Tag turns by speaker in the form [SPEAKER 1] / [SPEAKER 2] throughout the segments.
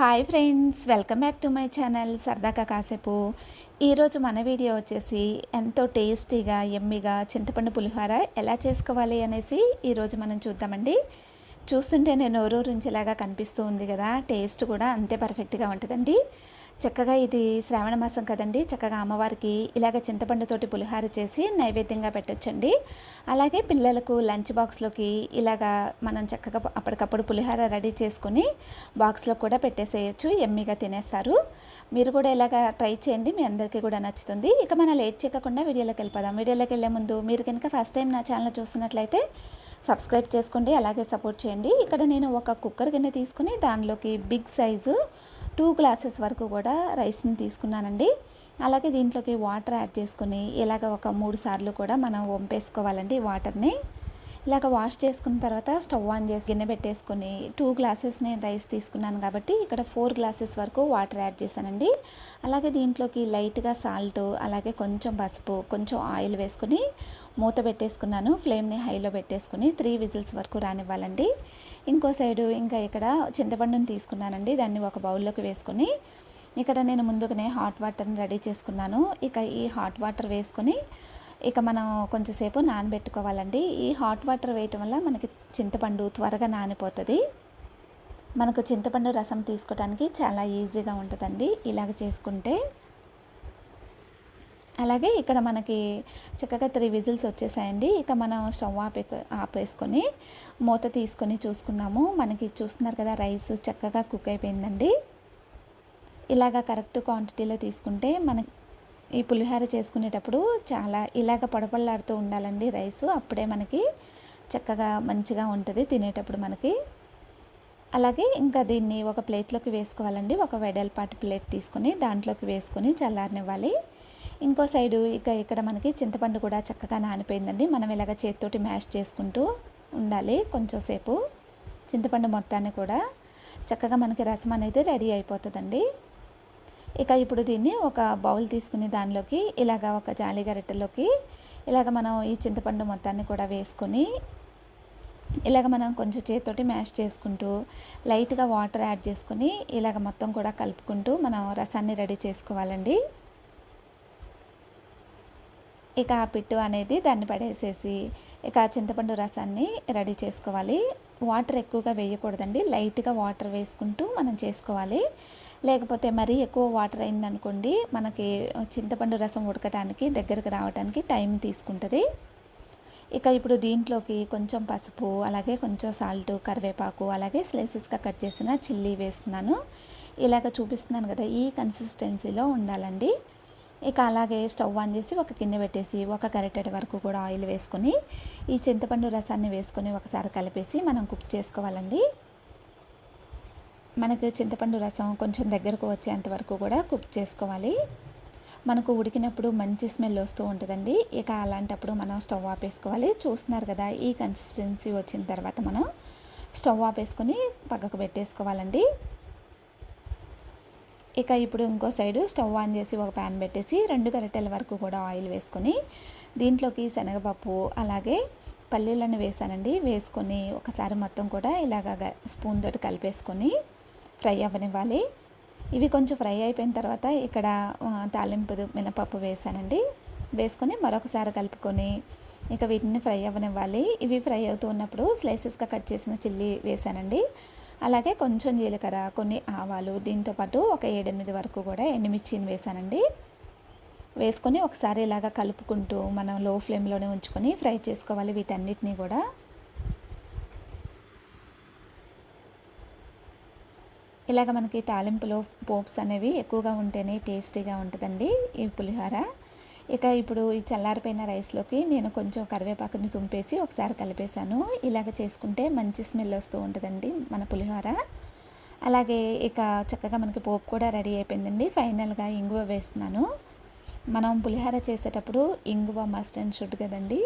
[SPEAKER 1] Hi friends welcome back to my channel సరదాగా కాసేపు ఈరోజు మన వీడియో వచ్చేసి ఎంతో టేస్టీగా ఎమ్మిగా చింతపండు పులిహోర ఎలా చేసుకోవాలి అనేసి ఈరోజు మనం చూద్దామండి. చూస్తుంటే నేను నోరూరించేలాగా కనిపిస్తూ ఉంది కదా టేస్ట్ కూడా అంతే పర్ఫెక్ట్గా ఉంటుందండి. చక్కగా ఇది శ్రావణ మాసం కదండి. చక్కగా అమ్మవారికి ఇలాగ చింతపండుతోటి పులిహార చేసి నైవేద్యంగా పెట్టొచ్చండి. అలాగే పిల్లలకు లంచ్ బాక్స్లోకి ఇలాగా మనం చక్కగా అప్పటికప్పుడు పులిహార రెడీ చేసుకొని బాక్స్లో కూడా పెట్టేసేయచ్చు. ఎమ్మిగా తినేస్తారు. మీరు కూడా ఇలాగ ట్రై చేయండి. మీ అందరికీ కూడా నచ్చుతుంది. ఇక మనం లేట్ చేయకుండా వీడియోలోకి వెళ్ళిపోదాం. వీడియోలోకి వెళ్ళే ముందు మీరు కనుక ఫస్ట్ టైం నా ఛానల్ చూస్తున్నట్లయితే సబ్స్క్రైబ్ చేసుకోండి. అలాగే సపోర్ట్ చేయండి. ఇక్కడ నేను ఒక కుక్కర్ గిన్నె తీసుకుని దానిలోకి బిగ్ సైజు టూ గ్లాసెస్ వరకు కూడా రైస్ని తీసుకున్నానండి. అలాగే దీంట్లోకి వాటర్ యాడ్ చేసుకుని ఇలాగ ఒక మూడు సార్లు కూడా మనం వంపేసుకోవాలండి వాటర్ని. ఇలాగ వాష్ చేసుకున్న తర్వాత స్టవ్ ఆన్ చేసి గిన్నె పెట్టేసుకొని టూ గ్లాసెస్ నేను రైస్ తీసుకున్నాను కాబట్టి ఇక్కడ ఫోర్ గ్లాసెస్ వరకు వాటర్ యాడ్ చేశానండి. అలాగే దీంట్లోకి లైట్గా సాల్ట్ అలాగే కొంచెం పసుపు కొంచెం ఆయిల్ వేసుకుని మూత పెట్టేసుకున్నాను. ఫ్లేమ్ని హైలో పెట్టేసుకుని త్రీ విజిల్స్ వరకు రానివ్వాలండి. ఇంకో సైడు ఇంకా ఇక్కడ చింతపండుని తీసుకున్నానండి. దాన్ని ఒక బౌల్లోకి వేసుకొని ఇక్కడ నేను ముందుగానే హాట్ వాటర్ని రెడీ చేసుకున్నాను. ఇక ఈ హాట్ వాటర్ వేసుకొని ఇక మనం కొంచెంసేపు నానబెట్టుకోవాలండి. ఈ హాట్ వాటర్ వేయటం వల్ల మనకి చింతపండు త్వరగా నానిపోతుంది. మనకు చింతపండు రసం తీసుకోవడానికి చాలా ఈజీగా ఉంటుందండి ఇలాగ చేసుకుంటే. అలాగే ఇక్కడ మనకి చక్కగా త్రీ విజిల్స్ వచ్చేసాయండి. ఇక మనం స్టవ్ ఆపే ఆపేసుకొని మూత తీసుకొని చూసుకుందాము. మనకి చూస్తున్నారు కదా రైస్ చక్కగా కుక్ అయిపోయిందండి. ఇలాగ కరెక్ట్ క్వాంటిటీలో తీసుకుంటే మనకి ఈ పులిహోర చేసుకునేటప్పుడు చాలా ఇలాగ పొడపళ్ళాడుతూ ఉండాలండి రైసు. అప్పుడే మనకి చక్కగా మంచిగా ఉంటుంది తినేటప్పుడు మనకి. అలాగే ఇంకా దీన్ని ఒక ప్లేట్లోకి వేసుకోవాలండి. ఒక వెడల్పాటి ప్లేట్ తీసుకొని దాంట్లోకి వేసుకొని చల్లారనివ్వాలి. ఇంకో సైడు ఇక ఇక్కడ మనకి చింతపండు కూడా చక్కగా నానిపోయిందండి. మనం ఇలాగ చేతితోటి మ్యాష్ చేసుకుంటూ ఉండాలి కొంచెం సేపు. చింతపండు మొత్తాన్ని కూడా చక్కగా మనకి రసం అనేది రెడీ అయిపోతుందండి. ఇక ఇప్పుడు దీన్ని ఒక బౌల్ తీసుకుని దానిలోకి ఇలాగ ఒక జాలి గరిటెలోకి ఇలాగ మనం ఈ చింతపండు మొత్తాన్ని కూడా వేసుకొని ఇలాగ మనం కొంచెం చేతితోటి మ్యాష్ చేసుకుంటూ లైట్గా వాటర్ యాడ్ చేసుకొని ఇలాగ మొత్తం కూడా కలుపుకుంటూ మనం రసాన్ని రెడీ చేసుకోవాలండి. ఇక ఆ పిట్టు అనేది దాన్ని పడేసేసి ఇక చింతపండు రసాన్ని రెడీ చేసుకోవాలి. వాటర్ ఎక్కువగా వేయకూడదండి. లైట్గా వాటర్ వేసుకుంటూ మనం చేసుకోవాలి. లేకపోతే మరీ ఎక్కువ వాటర్ అయిందనుకోండి మనకి చింతపండు రసం ఉడకటానికి దగ్గరకు రావడానికి టైం తీసుకుంటుంది. ఇక ఇప్పుడు దీంట్లోకి కొంచెం పసుపు అలాగే కొంచెం సాల్ట్ కరివేపాకు అలాగే స్లైసెస్గా కట్ చేసిన చిల్లీ వేస్తున్నాను. ఇలాగ చూపిస్తున్నాను కదా ఈ కన్సిస్టెన్సీలో ఉండాలండి. ఇక అలాగే స్టవ్ ఆన్ చేసి ఒక గిన్నె పెట్టేసి ఒక గరిటెడ్ వరకు కూడా ఆయిల్ వేసుకొని ఈ చింతపండు రసాన్ని వేసుకొని ఒకసారి కలిపేసి మనం కుక్ చేసుకోవాలండి. మనకు చింతపండు రసం కొంచెం దగ్గరకు వచ్చేంత వరకు కూడా కుక్ చేసుకోవాలి. మనకు ఉడికినప్పుడు మంచి స్మెల్ వస్తూ ఉంటుందండి. ఇక అలాంటప్పుడు మనం స్టవ్ ఆపేసుకోవాలి. చూస్తున్నారు కదా ఈ కన్సిస్టెన్సీ వచ్చిన తర్వాత మనం స్టవ్ ఆపేసుకొని పక్కకు పెట్టేసుకోవాలండి. ఇక ఇప్పుడు ఇంకో సైడు స్టవ్ ఆన్ చేసి ఒక ప్యాన్ పెట్టేసి రెండు గరిటెల వరకు కూడా ఆయిల్ వేసుకొని దీంట్లోకి శనగపప్పు అలాగే పల్లీలను వేసానండి. వేసుకొని ఒకసారి మొత్తం కూడా ఇలాగ స్పూన్ తోటి కలిపేసుకొని ఫ్రై అవ్వనివ్వాలి ఇవి కొంచెం ఫ్రై అయిపోయిన తర్వాత ఇక్కడ తాలింపు మినపప్పు వేసానండి. వేసుకొని మరొకసారి కలుపుకొని ఇక వీటిని ఫ్రై అవ్వనివ్వాలి ఇవి ఫ్రై అవుతూ ఉన్నప్పుడు స్లైసెస్గా కట్ చేసిన చిల్లీ వేసానండి. అలాగే కొంచెం జీలకర్ర కొన్ని ఆవాలు దీంతోపాటు ఒక ఏడెనిమిది వరకు కూడా ఎండుమిర్చిని వేసానండి. వేసుకొని ఒకసారి ఇలాగ కలుపుకుంటూ మనం లో ఫ్లేమ్లోనే ఉంచుకొని ఫ్రై చేసుకోవాలి వీటన్నిటిని కూడా. ఇలాగ మనకి తాలింపులో పోప్స్ అనేవి ఎక్కువగా ఉంటేనే టేస్టీగా ఉంటుందండి ఈ పులిహోర. ఇక ఇప్పుడు ఈ చల్లారిపోయిన రైస్లోకి నేను కొంచెం కరివేపాకుని తుంపేసి ఒకసారి కలిపేశాను. ఇలాగ చేసుకుంటే మంచి స్మెల్ వస్తూ ఉంటుందండి మన పులిహోర. అలాగే ఇక చక్కగా మనకి పోపు కూడా రెడీ అయిపోయిందండి. ఫైనల్గా ఇంగువ వేస్తున్నాను. మనం పులిహోర చేసేటప్పుడు ఇంగువ మస్ట్ అండ్ షుడ్ కదండి?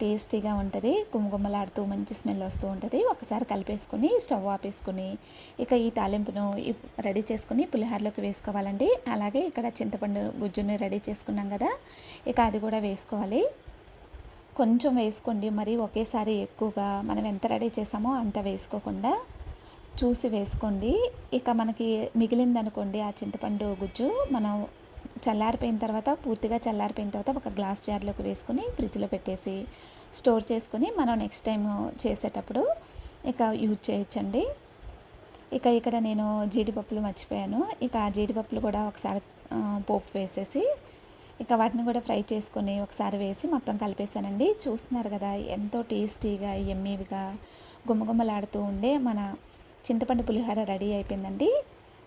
[SPEAKER 1] టేస్టీగా ఉంటుంది. గుమగుమలాడుతూ మంచి స్మెల్ వస్తూ ఉంటుంది. ఒకసారి కలిపేసుకుని స్టవ్ ఆపేసుకుని ఇక ఈ తాలింపును రెడీ చేసుకుని పులిహోరలోకి వేసుకోవాలండి. అలాగే ఇక్కడ చింతపండు గుజ్జుని రెడీ చేసుకున్నాం కదా ఇక అది కూడా వేసుకోవాలి. కొంచెం వేసుకోండి. మరి ఒకేసారి ఎక్కువగా మనం ఎంత రెడీ చేసామో అంత వేసుకోకుండా చూసి వేసుకోండి. ఇక మనకి మిగిలిందనుకోండి ఆ చింతపండు గుజ్జు మనం చల్లారిపోయిన తర్వాత పూర్తిగా చల్లారిపోయిన తర్వాత ఒక గ్లాస్ జార్లోకి వేసుకుని ఫ్రిడ్జ్లో పెట్టేసి స్టోర్ చేసుకుని మనం నెక్స్ట్ టైం చేసేటప్పుడు ఇక యూజ్ చేయొచ్చండి. ఇక ఇక్కడ నేను జీడిపప్పులు మర్చిపోయాను. ఇక ఆ జీడిపప్పులు కూడా ఒకసారి పోపు వేసేసి ఇక వాటిని కూడా ఫ్రై చేసుకొని ఒకసారి వేసి మొత్తం కలిపేశానండి. చూస్తున్నారు కదా ఎంతో టేస్టీగా ఎమ్మీవిగా గుమ్మగుమ్మలాడుతూ ఉండే మన చింతపండు పులిహోర రెడీ అయిపోయిందండి.